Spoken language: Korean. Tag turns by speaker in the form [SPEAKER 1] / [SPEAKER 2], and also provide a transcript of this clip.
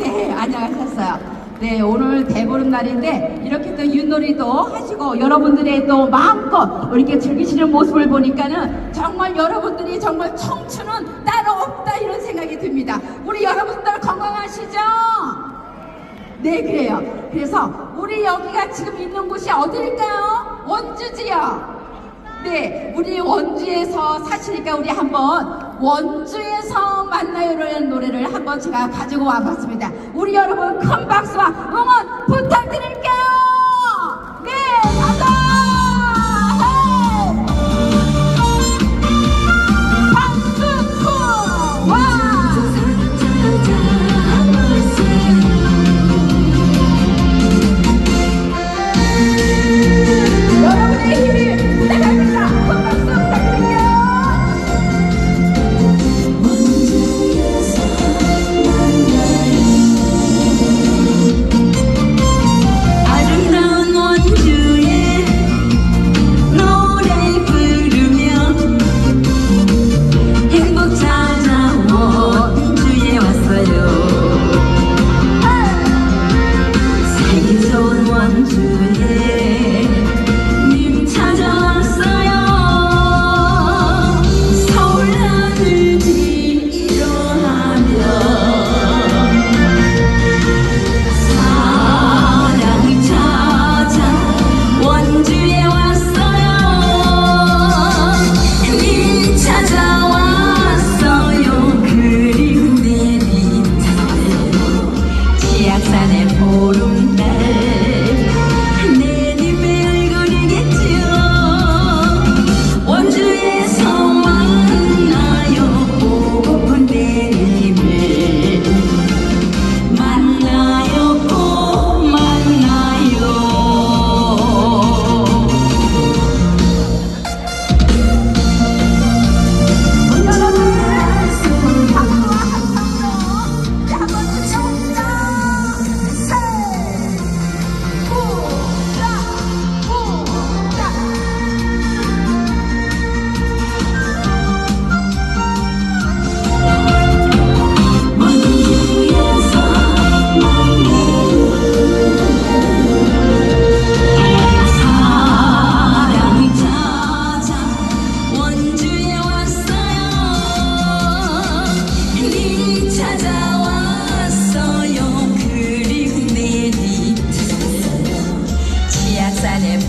[SPEAKER 1] 네, 안녕하셨어요. 네, 오늘 대보름 날인데 이렇게 또 윷놀이도 하시고 여러분들의 또 마음껏 이렇게 즐기시는 모습을 보니까는 정말 여러분들이 정말 청춘은 따로 없다 이런 생각이 듭니다. 우리 여러분들 건강하시죠? 네, 그래요. 그래서 우리 여기가 지금 있는 곳이 어디일까요? 원주지요. 네, 우리 원주에서 사시니까 우리 한번 원주에서 만나요라는 노래를 한번 제가 가지고 와봤습니다. 우리 여러분 큰 박수와 응원 부탁드릴게요. писали